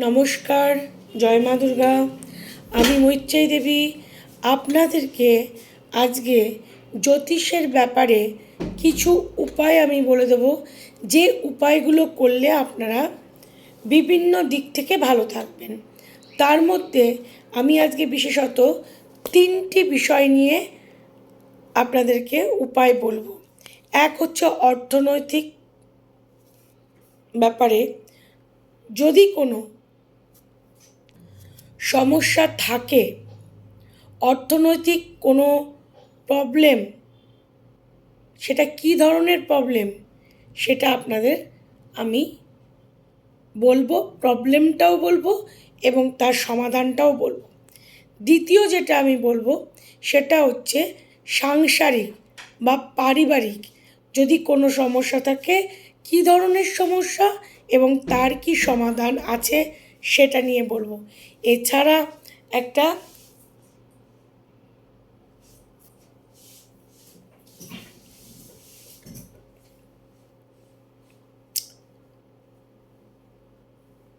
নমস্কার, জয় মা দুর্গা। আমি মৈত্রেয়ী দেবী। আপনাদেরকে আজকে জ্যোতিষের ব্যাপারে কিছু উপায় আমি বলে দেব। যে উপায়গুলো করলে আপনারা বিভিন্ন দিক থেকে ভালো থাকবেন। তার মধ্যে আমি আজকে বিশেষত তিনটি বিষয় নিয়ে আপনাদেরকে উপায় বলব। এক হচ্ছে অর্থনৈতিক ব্যাপারে। যদি কোনো সমস্যা থাকে, অর্থনৈতিক কোনো প্রবলেম সেটা কী ধরনের প্রবলেম সেটা আপনাদের আমি বলব প্রবলেমটাও বলব এবং তার সমাধানটাও বলব। দ্বিতীয় যেটা আমি বলব, সেটা হচ্ছে সাংসারিক বা পারিবারিক। যদি কোনো সমস্যা থাকে, কী ধরনের সমস্যা এবং তার কি সমাধান আছে সেটা নিয়ে বলব। এছাড়া একটা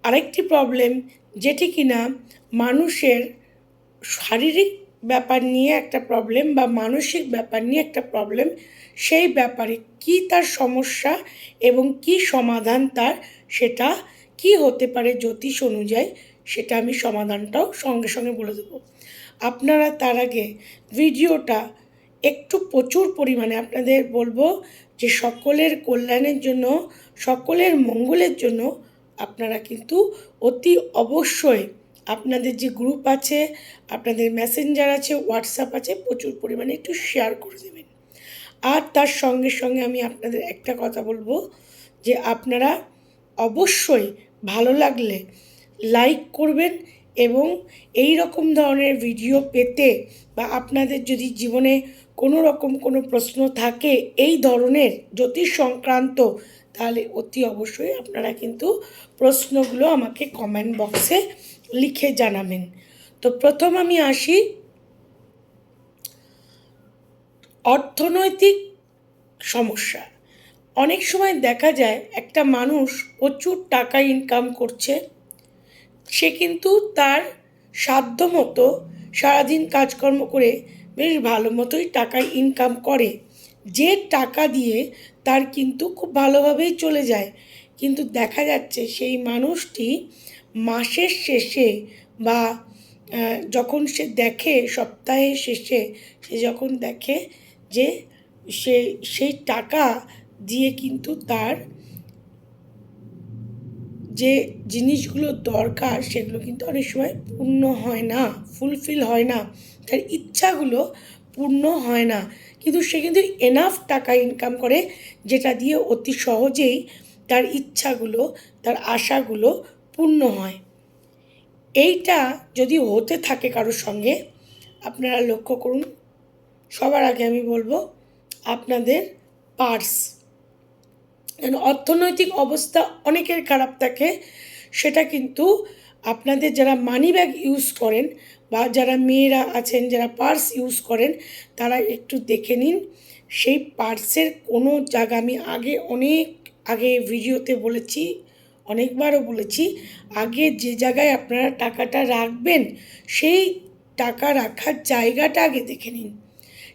আরেকটি প্রবলেম যেটি কিনা মানুষের শারীরিক ব্যাপার নিয়ে একটা প্রবলেম বা মানসিক ব্যাপার নিয়ে একটা প্রবলেম সেই ব্যাপারে কি তার সমস্যা এবং কি সমাধান তার সেটা কি হতে পারে জ্যোতিষ অনুযায়ী, সেটা আমি সমাধানটাও সঙ্গে সঙ্গে বলে দেবো। আপনারা তার আগে ভিডিওটা একটু প্রচুর পরিমাণে আপনাদের বলব যে সকলের কল্যাণের জন্য, সকলের মঙ্গলের জন্য আপনারা কিন্তু অতি অবশ্যই আপনাদের যে গ্রুপ আছে, আপনাদের মেসেঞ্জার আছে হোয়াটসঅ্যাপ আছে, প্রচুর পরিমাণে একটু শেয়ার করে দেবেন। আর তার সঙ্গে সঙ্গে আমি আপনাদের একটা কথা বলব যে আপনারা অবশ্যই ভালো লাগলে লাইক করবেন এবং এই রকম ধরনের ভিডিও পেতে বা আপনাদের যদি জীবনে কোনো রকম কোনো প্রশ্ন থাকে এই ধরনের জ্যোতিষ সংক্রান্ত, তাহলে অতি অবশ্যই আপনারা কিন্তু প্রশ্নগুলো আমাকে কমেন্ট বক্সে লিখে জানাবেন। তো প্রথম আমি আসি। অর্থনৈতিক সমস্যা। অনেক সময় দেখা যায় একটা মানুষ প্রচুর টাকা ইনকাম করছে, সে কিন্তু তার সাধ্য মতো সারাদিন কাজকর্ম করে বেশ ভালো মতোই টাকা ইনকাম করে। যে টাকা দিয়ে তার কিন্তু খুব ভালোভাবেই চলে যায়। কিন্তু দেখা যাচ্ছে সেই মানুষটি মাসের শেষে বা যখন সে দেখে, সপ্তাহের শেষে সে যখন দেখে যে সে সেই টাকা দিয়ে কিন্তু তার যে জিনিসগুলো দরকার সেগুলো কিন্তু অনেক সময় পূর্ণ হয় না ফুলফিল হয় না। তার ইচ্ছাগুলো পূর্ণ হয় না। কিন্তু সে কিন্তু এনাফ টাকা ইনকাম করে, যেটা দিয়ে অতি সহজেই তার ইচ্ছাগুলো, তার আশাগুলো পূর্ণ হয়। এইটা যদি হতে থাকে কারোর সঙ্গে, আপনারা লক্ষ্য করুন, সবার আগে আমি বলব, আপনাদের পার্স অর্থনৈতিক অবস্থা অনেকের খারাপ থাকে, সেটা কিন্তু আপনাদের যারা মানি ব্যাগ ইউজ করেন বা যারা মেয়েরা আছেন, যারা পার্স ইউজ করেন, তারা একটু দেখে নিন। সেই পার্সের কোনো জায়গা আমি আগে অনেক আগে ভিডিওতে বলেছি, অনেকবারও বলেছি, আগে যে জায়গায় আপনারা টাকাটা রাখবেন, সেই টাকা রাখার জায়গাটা আগে দেখে নিন।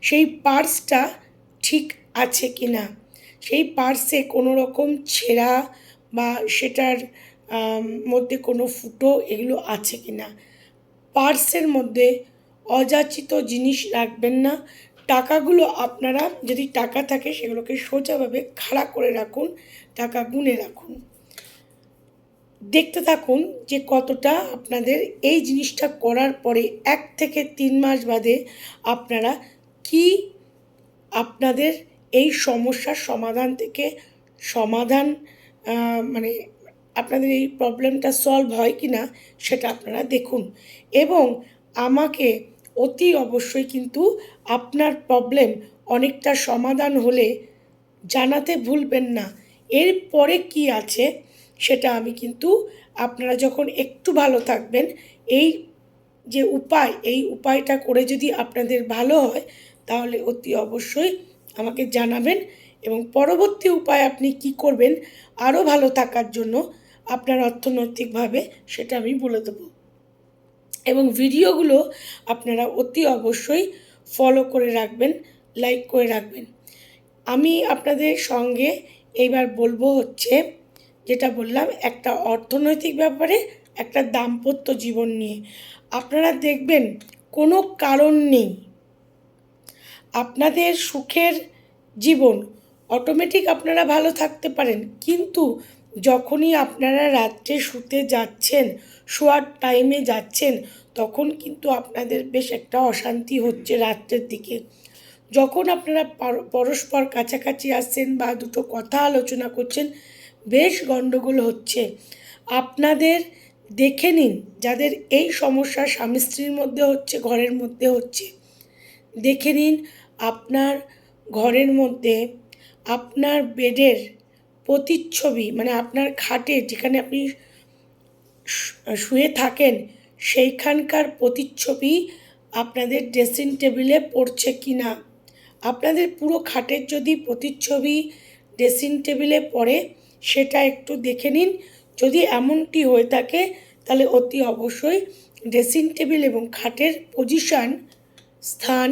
সেই পার্সটা ঠিক আছে কি না সেই পার্সে কোনো রকম ছেঁড়া বা সেটার মধ্যে কোনো ফুটো এগুলো আছে কি না? পার্সের মধ্যে অযাচিত জিনিস রাখবেন না। টাকাগুলো আপনারা যদি টাকা থাকে সেগুলোকে সোজাভাবে খাড়া করে রাখুন, টাকা গুনে রাখুন। দেখতে থাকুন যে কতটা আপনাদের এই জিনিসটা করার পরে এক থেকে তিন মাস বাদে আপনারা কি আপনাদের এই সমস্যার সমাধান থেকে সমাধান মানে আপনাদের এই প্রবলেমটা সলভ হয় কি না সেটা আপনারা দেখুন। এবং আমাকে অতি অবশ্যই কিন্তু আপনার প্রবলেম অনেকটা সমাধান হলে জানাতে ভুলবেন না। এরপরে কি আছে সেটা আমি কিন্তু আপনারা যখন একটু ভালো থাকবেন, এই যে উপায়, এই উপায়টা করে যদি আপনাদের ভালো হয়, তাহলে অতি অবশ্যই আমাকে জানাবেন এবং পরবর্তী উপায় আপনি কি করবেন আরও ভালো থাকার জন্য আপনার অর্থনৈতিকভাবে সেটা আমি বলে দেবো। এবং ভিডিওগুলো আপনারা অতি অবশ্যই ফলো করে রাখবেন লাইক করে রাখবেন। আমি আপনাদের সঙ্গে এইবার বলব হচ্ছে, যেটা বললাম, একটা অর্থনৈতিক ব্যাপারে একটা দাম্পত্য জীবন নিয়ে। আপনারা দেখবেন কোনো কারণ নেই আপনাদের সুখের জীবন অটোমেটিক আপনারা ভালো থাকতে পারেন। কিন্তু যখনই আপনারা রাত্রে শুতে যাচ্ছেন, শোয়ার টাইমে যাচ্ছেন, তখন কিন্তু আপনাদের বেশ একটা অশান্তি হচ্ছে রাত্রের দিকে। যখন আপনারা পরস্পর কাছাকাছি আসছেন বা দুটো কথা আলোচনা করছেন, বেশ গণ্ডগোল হচ্ছে। আপনাদের দেখে নিন যাদের এই সমস্যা স্বামী স্ত্রীর মধ্যে হচ্ছে, ঘরের মধ্যে হচ্ছে। দেখে নিন আপনার ঘরের মধ্যে, আপনার বেডের প্রতিচ্ছবি মানে আপনার খাটে যেখানে আপনি শুয়ে থাকেন, সেইখানকার প্রতিচ্ছবি আপনাদের ড্রেসিং টেবিলে পড়ছে কি না আপনাদের পুরো খাটের যদি প্রতিচ্ছবি ড্রেসিং টেবিলে পড়ে, সেটা একটু দেখে নিন। যদি এমনটি হয়ে থাকে, তাহলে অতি অবশ্যই ড্রেসিং টেবিল এবং খাটের পজিশন, স্থান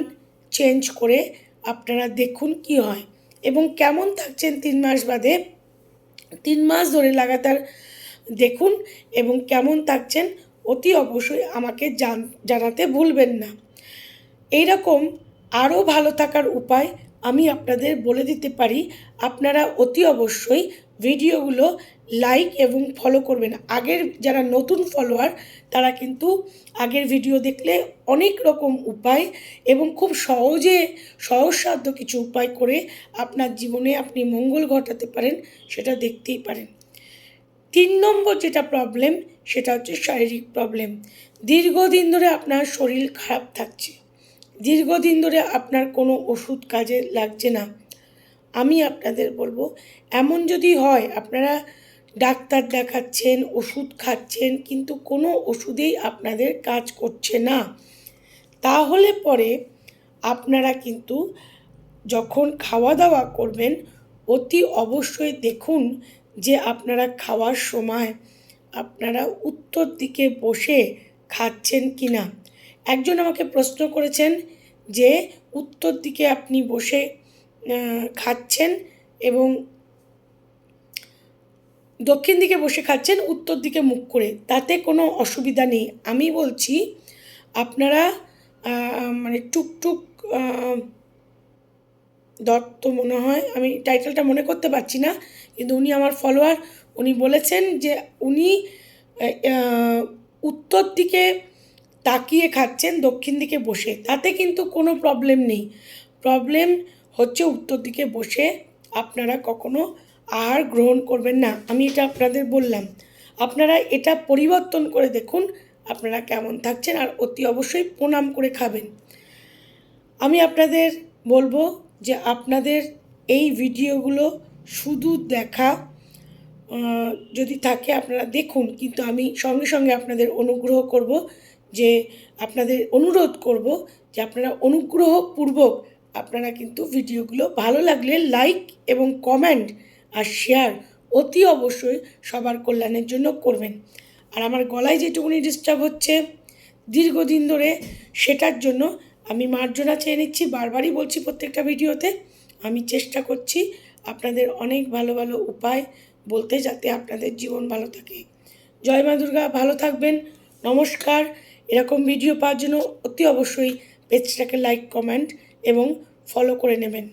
চেঞ্জ করে আপনারা দেখুন কি হয়। এবং কেমন থাকছেন তিন মাস বাদে? তিন মাস ধরে লাগাতার দেখুন এবং কেমন থাকছেন অতি অবশ্যই আমাকে জান, জানাতে ভুলবেন না। এইরকম আরও ভালো থাকার উপায় আমি আপনাদের বলে দিতে পারি। আপনারা অতি অবশ্যই ভিডিওগুলো লাইক এবং ফলো করবেন। আগের যারা নতুন ফলোয়ার তারা কিন্তু আগের ভিডিও দেখলে অনেক রকম উপায় এবং খুব সহজে, সহজসাধ্য কিছু উপায় করে আপনার জীবনে আপনি মঙ্গল ঘটাতে পারেন, সেটা দেখতেই পারেন। তিন নম্বর যেটা প্রবলেম সেটা হচ্ছে শারীরিক প্রবলেম দীর্ঘদিন ধরে আপনার শরীর খারাপ থাকছে। দীর্ঘদিন ধরে আপনার কোনো ওষুধ কাজে লাগছে না। আমি আপনাদের বলব, এমন যদি হয়, আপনারা ডাক্তার দেখাচ্ছেন, ওষুধ খাচ্ছেন, কিন্তু কোনো ওষুধেই আপনাদের কাজ করছে না, তাহলে পরে আপনারা কিন্তু যখন খাওয়া দাওয়া করবেন, অতি অবশ্যই দেখুন যে আপনারা খাওয়ার সময় আপনারা উত্তর দিকে বসে খাচ্ছেন কি না একজন আমাকে প্রশ্ন করেছেন যে, উত্তর দিকে আপনি বসে খাচ্ছেন এবং দক্ষিণ দিকে বসে খাচ্ছেন, উত্তর দিকে মুখ করে। তাতে কোনো অসুবিধা নেই। আমি বলছি, আপনারা মানে টুকটুক দত্ত মনে হয়, আমি টাইটেলটা মনে করতে পারছি না, কিন্তু উনি আমার ফলোয়ার উনি বলেছেন যে উনি উত্তর দিকে তাকিয়ে খাচ্ছেন, দক্ষিণ দিকে বসে। তাতে কিন্তু কোনো প্রবলেম নেই। প্রবলেম হচ্ছে উত্তর দিকে বসে আপনারা কখনো আহার গ্রহণ করবেন না। আমি এটা আপনাদের বললাম। আপনারা এটা পরিবর্তন করে দেখুন আপনারা কেমন থাকছেন আর অতি অবশ্যই প্রণাম করে খাবেন। আমি আপনাদের বলব যে আপনাদের এই ভিডিওগুলো শুধু দেখা যদি থাকে আপনারা দেখুন। কিন্তু আমি সঙ্গে সঙ্গে আপনাদের অনুগ্রহ করব যে, আপনাদের অনুরোধ করব যে আপনারা অনুগ্রহপূর্বক আপনারা কিন্তু ভিডিওগুলো ভালো লাগলে লাইক এবং কমেন্ট আর শেয়ার অতি অবশ্যই সবার কল্যাণের জন্য করবেন। আর আমার গলায় যেটুকুনি ডিস্টার্ব হচ্ছে, দীর্ঘদিন ধরে সেটার জন্য আমি মার্জনা চেয়ে নিচ্ছি, বারবারই বলছি প্রত্যেকটা ভিডিওতে। আমি চেষ্টা করছি আপনাদের অনেক ভালো ভালো উপায় বলতে যাতে আপনাদের জীবন ভালো থাকে। জয় মা দুর্গা, ভালো থাকবেন, নমস্কার। এরকম ভিডিও পাওয়ার জন্য অতি অবশ্যই পেজটাকে লাইক কমেন্ট এবং ফলো করে নেবেন।